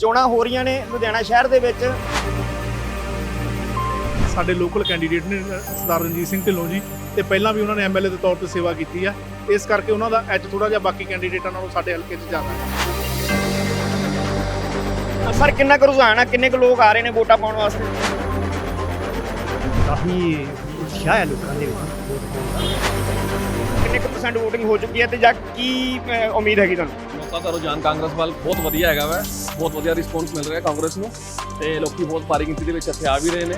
ਚੋਣਾਂ ਹੋ ਰਹੀਆਂ ਨੇ ਲੁਧਿਆਣਾ ਸ਼ਹਿਰ ਦੇ ਵਿੱਚ। ਸਾਡੇ ਲੋਕਲ ਕੈਂਡੀਡੇਟ ਨੇ ਸਰਦਾਰ ਰਣਜੀਤ ਸਿੰਘ ਢਿੱਲੋਂ ਜੀ ਤੇ ਪਹਿਲਾਂ ਵੀ ਉਹਨਾਂ ਨੇ ਐਮਐਲਏ ਦੇ ਤੌਰ ਤੇ ਸੇਵਾ ਕੀਤੀ ਆ। ਇਸ ਕਰਕੇ ਉਹਨਾਂ ਦਾ ਐਜ ਥੋੜਾ ਜਿਹਾ ਬਾਕੀ ਕੈਂਡੀਡੇਟਾਂ ਨਾਲੋਂ ਸਾਡੇ ਹਲਕੇ 'ਚ ਜ਼ਿਆਦਾ ਹੈ। ਸਰ ਕਿੰਨਾ ਕੁ ਰੁਝਾਨ ਆ? ਕਿੰਨੇ ਕੁ ਲੋਕ ਆ ਰਹੇ ਨੇ ਵੋਟਾਂ ਪਾਉਣ ਵਾਸਤੇ? ਕਾਫੀ ਉਤਸ਼ਾਹ ਹੈ ਲੋਕਾਂ ਦੇ ਵਿੱਚ। ਵੋਟ ਪਾਉਣ ਦਾ ਕਿੰਨੇ ਕੁ ਪਰਸੈਂਟ VOTING ਹੋ ਚੁੱਕੀ ਹੈ ਤੇ ਜਾਂ ਕੀ ਉਮੀਦ ਹੈਗੀ ਤੁਹਾਨੂੰ? ਲੋਕਾਂ ਦਾ ਰੁਝਾਨ ਕਾਂਗਰਸ ਵੱਲ ਬਹੁਤ ਵਧੀਆ ਹੈਗਾ ਵੈ। ਬਹੁਤ ਵਧੀਆ ਰਿਸਪੌਂਸ ਮਿਲ ਰਿਹਾ ਕਾਂਗਰਸ ਨੂੰ। ਤੇ ਲੋਕੀ ਬਹੁਤ ਭਾਰੀ ਗਿਣਤੀ ਦੇ ਵਿੱਚ ਇੱਥੇ ਆ ਵੀ ਰਹੇ ਨੇ।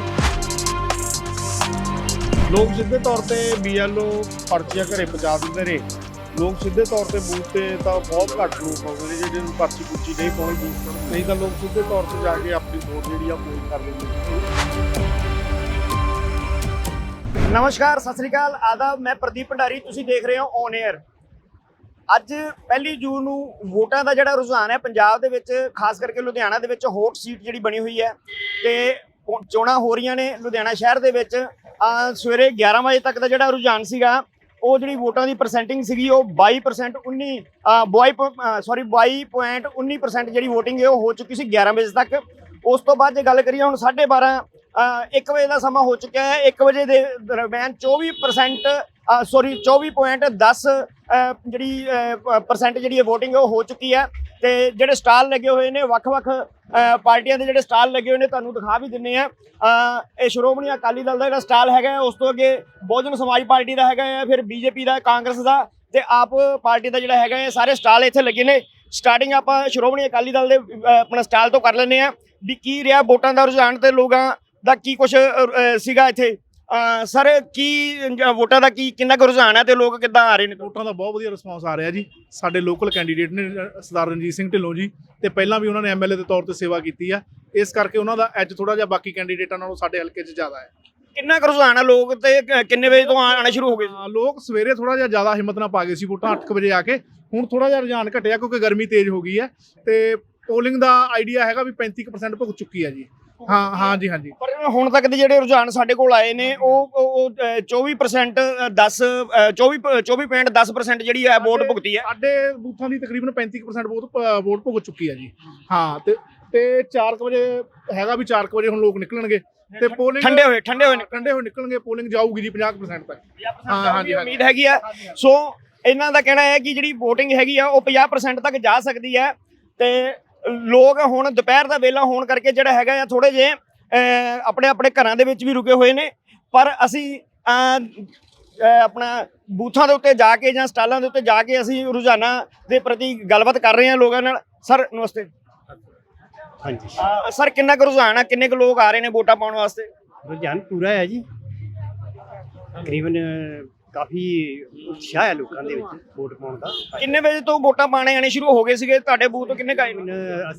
ਲੋਕ ਸਿੱਧੇ ਤੌਰ ਤੇ ਬੀਐਲਓ ਪਰਚੀਆਂ ਘਰੇ ਪਹੁੰਚਾ ਦਿੰਦੇ ਨੇ। ਲੋਕ ਸਿੱਧੇ ਤੌਰ ਤੇ ਬੂਥ ਤੇ ਤਾਂ ਬਹੁਤ ਘੱਟ ਲੋਕ ਆਉਂਦੇ ਨੇ ਜਿਹੜੇ ਨੂੰ ਪਰਚੀ ਪੁੱਚੀ ਨਹੀਂ ਪਾਉਣੀ ਬੂਥ ਤੋਂ। ਨਹੀਂ ਤਾਂ ਲੋਕ ਸਿੱਧੇ ਤੌਰ ਤੇ ਜਾ ਕੇ ਆਪਣੀ ਵੋਟ ਜਿਹੜੀ ਆ ਪੋਲ ਕਰ ਲੈਂਦੇ ਨੇ। ਨਮਸਕਾਰ ਸਤਿ ਸ੍ਰੀ ਅਕਾਲ। ਆਦਾਬ ਮੈਂ ਪ੍ਰਦੀਪ ਭੰਡਾਰੀ ਤੁਸੀਂ ਦੇਖ ਰਹੇ ਹੋ ਔਨ 에ਅਰ ਅੱਜ ਪਹਿਲੀ ਜੂਨ ਨੂੰ ਵੋਟਾਂ ਦਾ ਜਿਹੜਾ ਰੁਝਾਨ ਹੈ ਪੰਜਾਬ ਦੇ ਵਿੱਚ, ਖਾਸ ਕਰਕੇ ਲੁਧਿਆਣਾ ਦੇ ਵਿੱਚ ਹੌਟ ਸੀਟ ਜਿਹੜੀ ਬਣੀ ਹੋਈ ਹੈ ਤੇ ਚੋਣਾਂ ਹੋ ਰਹੀਆਂ ਨੇ ਲੁਧਿਆਣਾ ਸ਼ਹਿਰ ਦੇ ਵਿੱਚ। ਸਵੇਰੇ 11 ਵਜੇ ਤੱਕ ਦਾ ਜਿਹੜਾ ਰੁਝਾਨ ਸੀਗਾ, ਉਹ ਜਿਹੜੀ ਵੋਟਾਂ ਦੀ ਪਰਸੈਂਟਿੰਗ ਸੀਗੀ ਉਹ 22% 19 ਅਹ 22 ਸੌਰੀ 22.19% ਜਿਹੜੀ VOTING ਹੈ ਉਹ ਹੋ ਚੁੱਕੀ ਸੀ 11 ਵਜੇ ਤੱਕ। ਉਸ ਤੋਂ ਬਾਅਦ ਜੇ ਗੱਲ ਕਰੀਏ ਹੁਣ 12:30 ਅ 1 ਵਜੇ ਦਾ ਸਮਾਂ ਹੋ ਚੁੱਕਿਆ ਹੈ। 1 ਵਜੇ ਦੇ ਦਰਮਿਆਨ 24% ਸੌਰੀ 24.10 ਅ, ਜਿਹੜੀ ਪਰਸੈਂਟ ਜਿਹੜੀ ਹੈ VOTING ਉਹ ਹੋ ਚੁੱਕੀ ਹੈ। ਤੇ ਜਿਹੜੇ ਸਟਾਲ ਲੱਗੇ ਹੋਏ ਨੇ ਵੱਖ-ਵੱਖ ਪਾਰਟੀਆਂ ਦੇ ਜਿਹੜੇ ਸਟਾਲ ਲੱਗੇ ਹੋਏ ਨੇ ਤੁਹਾਨੂੰ ਦਿਖਾ ਵੀ ਦਿੰਨੇ ਆ ਇਹ ਸ਼੍ਰੋਮਣੀ ਅਕਾਲੀ ਦਲ ਦਾ ਜਿਹੜਾ ਸਟਾਲ ਹੈਗਾ ਉਸ ਤੋਂ ਅੱਗੇ ਬਹੁਜਨ ਸਮਾਜ ਪਾਰਟੀ ਦਾ ਹੈਗਾ ਹੈ ਫਿਰ ਬੀਜੇਪੀ ਦਾ ਕਾਂਗਰਸ ਦਾ ਤੇ ਆਪ ਪਾਰਟੀ ਦਾ ਜਿਹੜਾ ਹੈਗਾ ਹੈ ਸਾਰੇ ਸਟਾਲ ਇੱਥੇ ਲੱਗੇ ਨੇ। ਸਟਾਰਟਿੰਗ ਆਪਾਂ ਸ਼੍ਰੋਮਣੀ ਅਕਾਲੀ ਦਲ ਦੇ ਆਪਣਾ ਸਟਾਲ ਤੋਂ ਕਰ ਲੈਂਦੇ ਆ ਵੀ ਕੀ ਰਿਹਾ ਵੋਟਾਂ ਦਾ ਰੁਝਾਨ ਤੇ ਲੋਕਾਂ ਦਾ ਕੀ ਕੁਝ ਸੀਗਾ ਇੱਥੇ? ਸਰ ਕੀ ਵੋਟਾਂ ਦਾ ਕੀ ਕਿੰਨਾ ਕੁ ਰੁਝਾਨ ਹੈ ਤੇ ਲੋਕ ਕਿੱਦਾਂ ਆ ਰਹੇ ਨੇ? ਵੋਟਾਂ ਦਾ ਬਹੁਤ ਵਧੀਆ ਰਿਸਪਾਂਸ ਆ ਰਿਹਾ ਜੀ। ਸਾਡੇ ਲੋਕਲ ਕੈਂਡੀਡੇਟ ਨੇ ਸਰਦਾਰ ਰਣਜੀਤ ਸਿੰਘ ਢਿੱਲੋਂ ਜੀ ਤੇ ਪਹਿਲਾਂ ਵੀ ਉਹਨਾਂ ਨੇ ਐਮਐਲਏ ਦੇ ਤੌਰ ਤੇ ਸੇਵਾ ਕੀਤੀ ਆ। ਇਸ ਕਰਕੇ ਉਹਨਾਂ ਦਾ ਐਜ ਥੋੜਾ ਜਿਹਾ ਬਾਕੀ ਕੈਂਡੀਡੇਟਾਂ ਨਾਲੋਂ ਸਾਡੇ ਹਲਕੇ 'ਚ ਜ਼ਿਆਦਾ ਹੈ। ਕਿੰਨਾ ਕੁ ਰੁਝਾਨ ਹੈ ਲੋਕ ਤੇ ਕਿੰਨੇ ਵਜੇ ਤੋਂ ਆ- ਆਉਣਾ ਸ਼ੁਰੂ ਹੋ ਗਏ ਲੋਕ ਸਵੇਰੇ ਥੋੜਾ ਜਿਹਾ ਜ਼ਿਆਦਾ ਹਿੰਮਤ ਨਾਲ ਪਾ ਗਏ ਸੀ ਵੋਟਾਂ 8 ਵਜੇ ਆ ਕੇ। ਹੁਣ ਥੋੜਾ ਜਿਹਾ ਰੁਝਾਨ ਘਟਿਆ ਕਿਉਂਕਿ ਗਰਮੀ ਤੇਜ਼ ਹੋ ਗਈ ਹੈ ਤੇ ਪੋਲਿੰਗ ਦਾ ਆਈਡੀਆ ਹੈਗਾ ਵੀ 35% ਭੁੱਗ ਚੁੱਕੀ ਹੈ ਜੀ। ਹਾਂ ਹਾਂ ਜੀ ਹਾਂ ਜੀ। ਪਰ ਹੁਣ ਤੱਕ ਦੇ ਜਿਹੜੇ ਰੁਝਾਨ ਸਾਡੇ ਕੋਲ ਆਏ ਨੇ ਉਹ ਉਹ- ਉਹ ਅ, 24% ਅ, 10 ਅ, 24 ਪ- 24.10% ਜਿਹੜੀ ਹੈ ਵੋਟ ਭੁਗਤੀ ਹੈ। ਸਾਡੇ ਬੂਥਾਂ ਦੀ ਤਕਰੀਬਨ 35% ਵੋਟ ਵੋਟ ਭੁੱਗ ਚੁੱਕੀ ਹੈ ਜੀ। ਹਾਂ ਤੇ ਤੇ 4 ਵਜੇ ਹੈਗਾ ਵੀ 4 ਵਜੇ ਹੁਣ ਲੋਕ ਨਿਕਲਣਗੇ। ਤੇ ਪੋਲਿੰਗ ਠੰਡੇ ਹੋਏ ਠੰਡੇ ਹੋਏ ਠੰਡੇ ਹੋਏ ਨਿਕਲਣਗੇ ਪੋਲਿੰਗ ਜਾਊਗੀ ਜੀ 50% ਤੱਕ। ਹਾਂ, ਹਾਂਜੀ, ਹਾਂਜੀ। ਉਮੀਦ ਹੈਗੀ ਆ। ਸੋ ਇਹਨਾਂ ਦਾ ਕਹਿਣਾ ਹੈ ਕਿ ਜਿਹੜੀ VOTING ਹੈਗੀ ਆ ਉਹ 50% ਤੱਕ ਜਾ ਸਕਦੀ ਹੈ। ਤੇ ਲੋਕ ਹੁਣ ਦੁਪਹਿਰ ਦਾ ਵੇਲਾ ਹੋਣ ਕਰਕੇ ਜਿਹੜਾ ਹੈਗਾ ਆ ਥੋੜੇ ਜੇ ਆਪਣੇ ਆਪਣੇ ਘਰਾਂ ਦੇ ਵਿੱਚ ਵੀ ਰੁਕੇ ਹੋਏ ਨੇ। ਪਰ ਅਸੀਂ ਆਪਣਾ ਬੂਥਾਂ ਦੇ ਉੱਤੇ ਜਾ ਕੇ ਜਾਂ ਸਟਾਲਾਂ ਦੇ ਉੱਤੇ ਜਾ ਕੇ ਅਸੀਂ ਰੁਝਾਨਾਂ ਦੇ ਪ੍ਰਤੀ ਗੱਲਬਾਤ ਕਰ ਰਹੇ ਹਾਂ ਲੋਕਾਂ ਨਾਲ। ਸਰ ਨਮਸਤੇ। ਹਾਂਜੀ। ਸਰ ਕਿੰਨਾ ਕੁ ਰੁਝਾਨ ਆ? ਕਿੰਨੇ ਕੁ ਲੋਕ ਆ ਰਹੇ ਨੇ ਵੋਟਾਂ ਪਾਉਣ ਵਾਸਤੇ? ਰੁਝਾਨ ਪੂਰਾ ਹੈ ਜੀ। ਤਕਰੀਬਨ ਕਾਫੀ ਉਤਸ਼ਾਹ ਹੈ ਲੋਕਾਂ ਦੇ ਵਿੱਚ ਵੋਟ ਪਾਉਣ ਦਾ। ਕਿੰਨੇ ਵਜੇ ਤੋਂ ਵੋਟਾਂ ਪਾਣੇ ਆਣੇ ਸ਼ੁਰੂ ਹੋ ਗਏ ਸੀਗੇ? ਤੁਹਾਡੇ ਬੂਥ ਤੋਂ ਕਿੰਨੇ ਕਾਇਮ?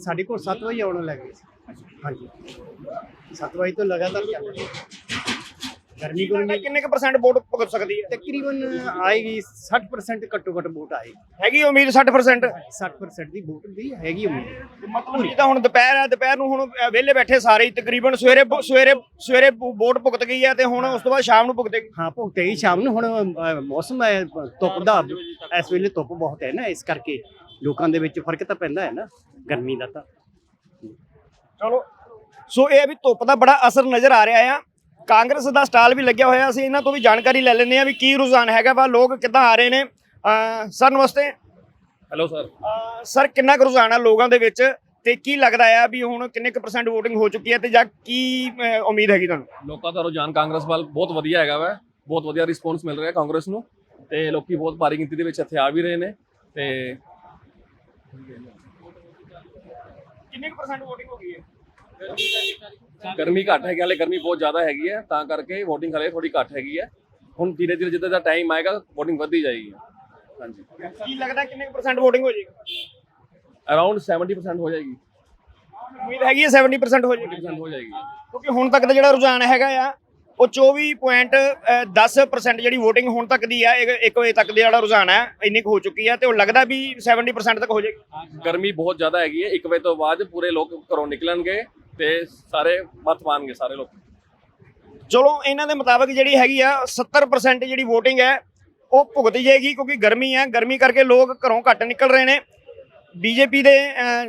ਸਾਡੇ ਕੋਲ 7 ਵਜੇ ਆਉਣ ਲੱਗੇ ਸੀ। ਹਾਂਜੀ। 7 ਵਜੇ ਤੋਂ ਲਗਾਤਾਰ ਚੱਲ ਰਹੀ। ਗਰਮੀ ਕੋਲ ਕਿੰਨੇ ਕੁ ਪਰਸੈਂਟ ਵੋਟ ਭੁਗਤ ਸਕਦੀ ਹੈ? ਤਕਰੀਬਨ ਆਏਗੀ 60% ਘੱਟੋ ਘੱਟ ਵੋਟ ਆਏਗੀ। ਹੈਗੀ ਉਮੀਦ 60% 60% ਦੀ ਵੋਟ ਦੀ ਹੈਗੀ ਉਮੀਦ। ਮਤਲਬ ਜਿੱਦਾਂ ਹੁਣ ਦੁਪਹਿਰ ਹੈ ਦੁਪਹਿਰ ਨੂੰ ਹੁਣ ਵਿਹਲੇ ਬੈਠੇ ਸਾਰੇ ਤਕਰੀਬਨ ਸਵੇਰੇ ਸਵੇਰੇ ਸਵੇਰੇ ਵੋਟ ਭੁਗਤ ਗਈ ਹੈ ਤੇ ਹੁਣ ਉਸ ਤੋਂ ਬਾਅਦ ਸ਼ਾਮ ਨੂੰ ਭੁਗਤੇਗੀ ਹਾਂ ਭੁਗਤੇਗੀ ਸ਼ਾਮ ਨੂੰ ਹੁਣ ਮੌਸਮ ਹੈ ਧੁੱਪ ਦਾ ਇਸ ਵੇਲੇ ਧੁੱਪ ਬਹੁਤ ਹੈ ਨਾ ਇਸ ਕਰਕੇ ਲੋਕਾਂ ਦੇ ਵਿੱਚ ਫ਼ਰਕ ਤਾਂ ਪੈਂਦਾ ਹੈ ਨਾ ਗਰਮੀ ਦਾ ਤਾਂ। ਚਲੋ ਸੋ ਇਹ ਵੀ ਧੁੱਪ ਦਾ ਬੜਾ ਅਸਰ ਨਜ਼ਰ ਆ ਰਿਹਾ ਆ। ਕਾਂਗਰਸ ਦਾ ਸਟਾਲ ਵੀ ਲੱਗਿਆ ਹੋਇਆ ਅਸੀਂ ਇਹਨਾਂ ਤੋਂ ਵੀ ਜਾਣਕਾਰੀ ਲੈ ਲੈਂਦੇ ਆ ਵੀ ਕੀ ਰੁਝਾਨ ਹੈਗਾ ਵਾ ਲੋਕ ਕਿੱਦਾਂ ਆ ਰਹੇ ਨੇ। ਸਰ ਨਮਸਤੇ। ਹੈਲੋ ਸਰ ਸਰ ਕਿੰਨਾ ਕੁ ਰੁਝਾਨ ਆ ਲੋਕਾਂ ਦੇ ਵਿੱਚ ਤੇ ਕੀ ਲੱਗਦਾ ਆ ਵੀ ਹੁਣ ਕਿੰਨੇ ਕੁ ਪਰਸੈਂਟ VOTING ਹੋ ਚੁੱਕੀ ਹੈ ਤੇ ਜਾਂ ਕੀ ਉਮੀਦ ਹੈਗੀ ਤੁਹਾਨੂੰ? ਲੋਕਾਂ ਦਾ ਰੁਝਾਨ ਕਾਂਗਰਸ ਵੱਲ ਬਹੁਤ ਵਧੀਆ ਹੈਗਾ ਵੈ ਬਹੁਤ ਵਧੀਆ ਰਿਸਪੌਂਸ ਮਿਲ ਰਿਹਾ ਕਾਂਗਰਸ ਨੂੰ ਤੇ ਲੋਕੀ ਬਹੁਤ ਭਾਰੀ ਗਿਣਤੀ ਦੇ ਵਿੱਚ ਇੱਥੇ ਆ ਵੀ ਰਹੇ ਨੇ ਤੇ ਕਿੰਨੇ ਕੁ ਪਰਸੈਂਟ VOTING ਹੋ ਗਈ ਹੈ? ਗਰਮੀ ਘੱਟ ਹੈਗੀ ਹਲੇ ਗਰਮੀ ਬਹੁਤ ਜ਼ਿਆਦਾ ਹੈਗੀ ਹੈ ਤਾਂ ਕਰਕੇ VOTING ਹਲੇ ਥੋੜੀ ਘੱਟ ਹੈਗੀ ਹੈ। ਹੁਣ ਧੀਰੇ ਧੀਰੇ ਜਿੱਦਾਂ ਦਾ ਟਾਈਮ ਆਏਗਾ VOTING ਵੱਧਦੀ ਜਾਏਗੀ। ਹਾਂਜੀ। ਕੀ ਲੱਗਦਾ ਕਿੰਨੇ ਪਰਸੈਂਟ VOTING ਹੋ ਜਾਏਗੀ? ਅਰਾਊਂਡ 70% ਹੋ ਜਾਏਗੀ। ਉਮੀਦ ਹੈਗੀ ਹੈ 70% ਹੋ ਜਾਏਗੀ। 70% ਹੋ ਜਾਏਗੀ। ਕਿਉਂਕਿ ਹੁਣ ਤੱਕ ਦਾ ਜਿਹੜਾ ਰੁਝਾਨ ਹੈਗਾ ਆ ਉਹ 24.10% ਜਿਹੜੀ VOTING ਹੁਣ ਤੱਕ ਦੀ ਆ 1 ਵਜੇ ਤੱਕ ਦਾ ਜਿਹੜਾ ਰੁਝਾਨ ਹੈ ਇੰਨੀ ਕੁ ਹੋ ਚੁੱਕੀ ਹੈ ਤੇ ਉਹ ਲੱਗਦਾ ਵੀ 70% ਤੱਕ ਹੋ ਜਾਏਗੀ। ਗਰਮੀ ਬਹੁਤ ਜ਼ਿਆਦਾ ਹੈਗੀ ਹੈ। 1 ਵਜੇ ਤੋਂ ਬਾਅਦ ਪੂਰੇ ਲੋਕ ਘਰੋਂ ਨਿਕਲਣਗੇ। ਤੇ ਸਾਰੇ ਮੱਤ ਪਾਣਗੇ ਸਾਰੇ ਲੋਕ। ਚਲੋ ਇਹਨਾਂ ਦੇ ਮੁਤਾਬਕ ਜਿਹੜੀ ਹੈਗੀ ਆ 70% ਜਿਹੜੀ VOTING ਹੈ ਉਹ ਭੁਗਤ ਜਾਏਗੀ ਕਿਉਂਕਿ ਗਰਮੀ ਹੈ। ਗਰਮੀ ਕਰਕੇ ਲੋਕ ਘਰੋਂ ਘੱਟ ਨਿਕਲ ਰਹੇ ਨੇ। ਬੀਜੇਪੀ ਦੇ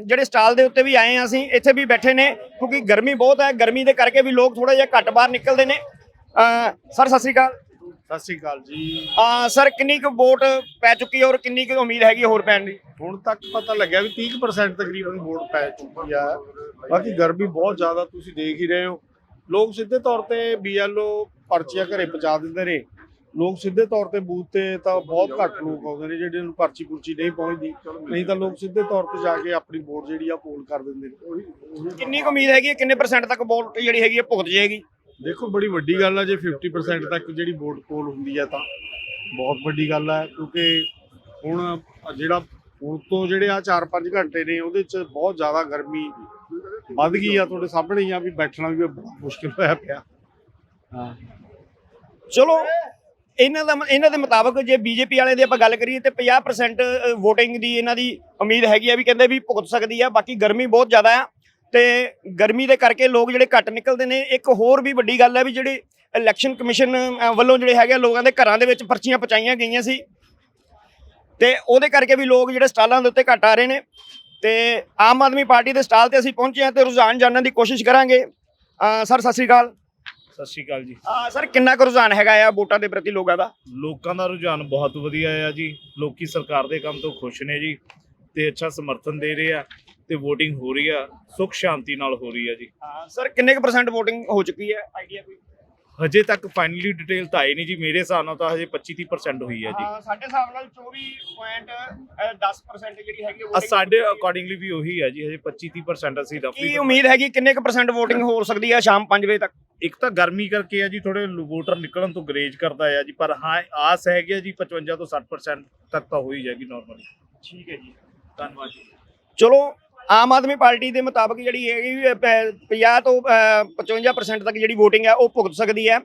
ਜਿਹੜੇ ਸਟਾਲ ਦੇ ਉੱਤੇ ਵੀ ਆਏ ਆ ਅਸੀਂ ਇੱਥੇ ਵੀ ਬੈਠੇ ਨੇ। ਕਿਉਂਕਿ ਗਰਮੀ ਬਹੁਤ ਹੈ ਗਰਮੀ ਦੇ ਕਰਕੇ ਵੀ ਲੋਕ ਥੋੜਾ ਜਿਹਾ ਘੱਟ ਬਾਹਰ ਨਿਕਲਦੇ ਨੇ। ਸਰ ਸਤਿ ਸ੍ਰੀ ਅਕਾਲ। ਸਤਿ ਸ੍ਰੀ ਅਕਾਲ ਜੀ। ਅਹ, ਸਰ ਕਿੰਨੀ ਕੁ ਵੋਟ ਪੈ ਚੁੱਕੀ ਹੈ ਔਰ ਕਿੰਨੀ ਕੁ ਉਮੀਦ ਹੈਗੀ ਹੋਰ ਪੈਣ ਦੀ? ਹੁਣ ਤੱਕ ਪਤਾ ਲੱਗਿਆ ਵੀ 30% ਤਕਰੀਬਨ ਵੋਟ ਪੈ ਚੁੱਕੀ ਆ। ਬਾਕੀ ਗਰਮੀ ਬਹੁਤ ਜ਼ਿਆਦਾ ਤੁਸੀਂ ਦੇਖ ਹੀ ਰਹੇ ਹੋ। ਲੋਕ ਸਿੱਧੇ ਤੌਰ ਤੇ ਬੀਐਲਓ ਪਰਚੀਆਂ ਘਰੇ ਪਹੁੰਚਾ ਦਿੰਦੇ ਨੇ। ਲੋਕ ਸਿੱਧੇ ਤੌਰ ਤੇ ਬੂਥ ਤੇ ਤਾਂ ਬਹੁਤ ਘੱਟ ਲੋਕ ਆਉਂਦੇ ਨੇ ਜਿਹੜੇ ਨੂੰ ਪਰਚੀ ਪੁਰਚੀ ਨਹੀਂ ਪਹੁੰਚਦੀ। ਨਹੀਂ ਤਾਂ ਲੋਕ ਸਿੱਧੇ ਤੌਰ ਤੇ ਜਾ ਕੇ ਆਪਣੀ ਵੋਟ ਜਿਹੜੀ ਆ ਪੋਲ ਕਰ ਦਿੰਦੇ ਨੇ। ਕਿੰਨੀ ਕੁ ਉਮੀਦ ਹੈਗੀ ਹੈ? ਕਿੰਨੇ ਪਰਸੈਂਟ ਤੱਕ ਵੋਟ ਜਿਹੜੀ ਹੈਗੀ ਹੈ ਭੁਗਤ ਜਾਏਗੀ? ਦੇਖੋ ਬੜੀ ਵੱਡੀ ਗੱਲ ਆ ਜੇ 50% ਤੱਕ ਜਿਹੜੀ ਵੋਟ ਪੋਲ ਹੁੰਦੀ ਆ ਤਾਂ ਬਹੁਤ ਵੱਡੀ ਗੱਲ ਆ ਕਿਉਂਕਿ ਹੁਣ ਜਿਹੜਾ ਹੁਣ ਤੋਂ ਜਿਹੜੇ ਆ 4-5 ਘੰਟੇ ਨੇ ਉਹਦੇ ਚ ਬਹੁਤ ਜ਼ਿਆਦਾ ਗਰਮੀ ਵੱਧ ਗਈ ਆ ਤੁਹਾਡੇ ਸਾਹਮਣੇ ਹੀ ਆ ਵੀ ਬੈਠਣਾ ਵੀ ਮੁਸ਼ਕਿਲ ਹੋਇਆ ਪਿਆ। ਹਾਂ। ਚਲੋ ਇਹਨਾਂ ਦਾ ਇਹਨਾਂ ਦੇ ਮੁਤਾਬਕ ਜੇ ਬੀਜੇਪੀ ਵਾਲੇ ਦੀ ਆਪਾਂ ਗੱਲ ਕਰੀਏ ਤੇ 50% VOTING ਦੀ ਇਹਨਾਂ ਦੀ ਉਮੀਦ ਹੈਗੀ ਆ ਵੀ ਕਹਿੰਦੇ ਵੀ ਭੁਗਤ ਸਕਦੀ ਆ ਬਾਕੀ ਗਰਮੀ ਬਹੁਤ ਜ਼ਿਆਦਾ ਆ ਤੇ ਗਰਮੀ ਦੇ ਕਰਕੇ ਲੋਕ ਜਿਹੜੇ ਘੱਟ ਨਿਕਲਦੇ ਨੇ ਇੱਕ ਹੋਰ ਵੀ ਵੱਡੀ ਗੱਲ ਹੈ ਵੀ ਜਿਹੜੀ ਇਲੈਕਸ਼ਨ ਕਮਿਸ਼ਨ ਵੱਲੋਂ ਜਿਹੜੇ ਹੈਗੇ ਆ, ਲੋਕਾਂ ਦੇ ਘਰਾਂ ਦੇ ਵਿੱਚ ਪਰਚੀਆਂ ਪਚਾਈਆਂ ਗਈਆਂ ਸੀ ਤੇ ਉਹਦੇ ਕਰਕੇ ਵੀ ਲੋਕ ਜਿਹੜੇ ਸਟਾਲਾਂ ਦੇ ਉੱਤੇ ਘੱਟ ਆ ਰਹੇ ਨੇ। ਤੇ ਆਮ ਆਦਮੀ ਪਾਰਟੀ ਦੇ ਸਟਾਲ ਤੇ ਅਸੀਂ ਪਹੁੰਚੇ ਹਾਂ ਤੇ ਰੁਝਾਨ ਜਾਣਨ ਦੀ ਕੋਸ਼ਿਸ਼ ਕਰਾਂਗੇ। ਸਰ ਸਤਿ ਸ੍ਰੀ ਅਕਾਲ। ਸਤਿ ਸ਼੍ਰੀ ਅਕਾਲ ਜੀ। ਅਹ ਸਰ ਕਿੰਨਾ ਕੁ ਰੁਝਾਨ ਹੈਗਾ ਆ ਵੋਟਾਂ ਦੇ ਪ੍ਰਤੀ ਲੋਕਾਂ ਦਾ? ਲੋਕਾਂ ਦਾ ਰੁਝਾਨ ਬਹੁਤ ਵਧੀਆ ਆ ਜੀ। ਲੋਕੀ ਸਰਕਾਰ ਦੇ ਕੰਮ ਤੋਂ ਖੁਸ਼ ਨੇ ਜੀ ਤੇ ਅੱਛਾ ਸਮਰਥਨ ਦੇ ਰਹੇ ਆ ਤੇ VOTING ਹੋ ਰਹੀ ਆ ਸੁਖ ਸ਼ਾਂਤੀ ਨਾਲ ਹੋ ਰਹੀ ਆ ਜੀ। ਹਾਂ ਸਰ ਕਿੰਨੇ ਕੁ ਪਰਸੈਂਟ VOTING ਹੋ ਚੁੱਕੀ ਹੈ? ਆਈਡੀਆ ਕੋਈ? ਹਜੇ ਤੱਕ ਫਾਈਨਲੀ ਡਿਟੇਲ ਤਾਂ ਆਈ ਨਹੀਂ ਜੀ। ਮੇਰੇ ਹਿਸਾਬ ਨਾਲ ਤਾਂ ਹਜੇ 25 30% ਹੋਈ ਆ ਜੀ। ਹਾਂ, ਸਾਡੇ ਹਿਸਾਬ ਨਾਲ 24.10% ਜਿਹੜੀ ਹੈਗੀ voting ਸਾਡੇ ਅਕੋਰਡਿੰਗਲੀ ਵੀ ਉਹੀ ਆ ਜੀ ਹਜੇ 25 30% ਅਸੀਂ ਕੀ ਰਫਲੀ ਉਮੀਦ ਹੈਗੀ ਕਿੰਨੇ ਕੁ ਪਰਸੈਂਟ VOTING ਹੋ ਸਕਦੀ ਹੈ ਸ਼ਾਮ 5 ਵਜੇ ਤੱਕ? ਇੱਕ ਤਾਂ ਗਰਮੀ ਕਰਕੇ ਆ ਜੀ ਥੋੜੇ ਵੋਟਰ ਨਿਕਲਣ ਤੋਂ ਗਰੇਜ ਕਰਦਾ ਆ ਜੀ ਪਰ ਹਾਂ ਆਸ ਹੈਗੀ ਆ ਜੀ 55 ਤੋਂ 60% ਤੱਕ ਤਾਂ ਹੋ ਹੀ ਜਾਏਗੀ ਨਾਰਮਲੀ ਠੀਕ ਹੈ ਜੀ। ਧੰਨਵਾਦ ਜੀ। ਚਲੋ ਆਮ ਆਦਮੀ ਪਾਰਟੀ ਦੇ ਮੁਤਾਬਕ ਜਿਹੜੀ ਹੈਗੀ ਵੀ, 50 ਤੋਂ ਅਹ, 55% ਤੱਕ ਜਿਹੜੀ VOTING ਹੈ ਉਹ ਭੁਗਤ ਸਕਦੀ ਹੈ।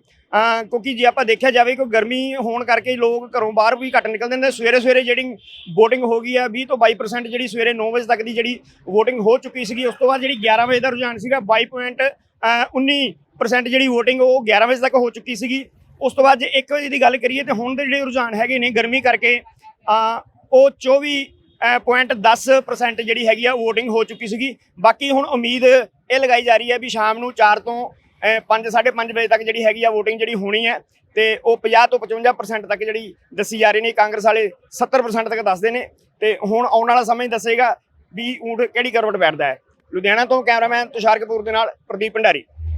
ਕਿਉਂਕਿ ਜੇ ਆਪਾਂ ਦੇਖਿਆ ਜਾਵੇ ਕਿ ਗਰਮੀ ਹੋਣ ਕਰਕੇ ਲੋਕ ਘਰੋਂ ਬਾਹਰ ਵੀ ਘੱਟ ਨਿਕਲਦੇ ਨੇ ਸਵੇਰੇ ਸਵੇਰੇ ਜਿਹੜੀ VOTING ਹੋ ਗਈ ਹੈ 20 ਤੋਂ 22% ਜਿਹੜੀ ਸਵੇਰੇ 9 ਵਜੇ ਤੱਕ ਦੀ ਜਿਹੜੀ VOTING ਹੋ ਚੁੱਕੀ ਸੀਗੀ ਉਸ ਤੋਂ ਬਾਅਦ ਜਿਹੜੀ 11 ਵਜੇ ਦਾ ਰੁਝਾਨ ਸੀਗਾ 22.19% ਜਿਹੜੀ VOTING ਉਹ 11 ਵਜੇ ਤੱਕ ਹੋ ਚੁੱਕੀ ਸੀਗੀ। ਉਸ ਤੋਂ ਬਾਅਦ ਜੇ 1 ਵਜੇ ਦੀ ਗੱਲ ਕਰੀਏ ਤੇ ਹੁਣ ਦੇ ਜਿਹੜੇ ਰੁਝਾਨ ਹੈਗੇ ਨੇ ਗਰਮੀ ਕਰਕੇ ਉਹ 24 ਪੁਆਇੰਟ 10% ਜਿਹੜੀ ਹੈਗੀ ਆ VOTING ਹੋ ਚੁੱਕੀ ਸੀਗੀ। ਬਾਕੀ ਹੁਣ ਉਮੀਦ ਇਹ ਲਗਾਈ ਜਾ ਰਹੀ ਹੈ ਵੀ ਸ਼ਾਮ ਨੂੰ 4 ਤੋਂ 5 5:30 ਵਜੇ ਤੱਕ ਜਿਹੜੀ ਹੈਗੀ ਆ VOTING ਜਿਹੜੀ ਹੋਣੀ ਹੈ ਤੇ ਉਹ 50 ਤੋਂ 55% ਤੱਕ ਜਿਹੜੀ ਦੱਸੀ ਜਾ ਰਹੀ ਨੇ, ਕਾਂਗਰਸ ਵਾਲੇ 70% ਤੱਕ ਦੱਸਦੇ ਨੇ ਤੇ ਹੁਣ ਆਉਣ ਵਾਲਾ ਸਮਾਂ ਹੀ ਦੱਸੇਗਾ ਵੀ ਊਂਟ ਕਿਹੜੀ ਕਰਵਟ ਬੈਠਦਾ ਹੈ। ਲੁਧਿਆਣਾ ਤੋਂ ਕੈਮਰਾਮੈਨ ਤੁਸ਼ਾਰ ਕਪੂਰ ਦੇ ਨਾਲ ਪ੍ਰਦੀਪ ਭੰਡਾਰੀ।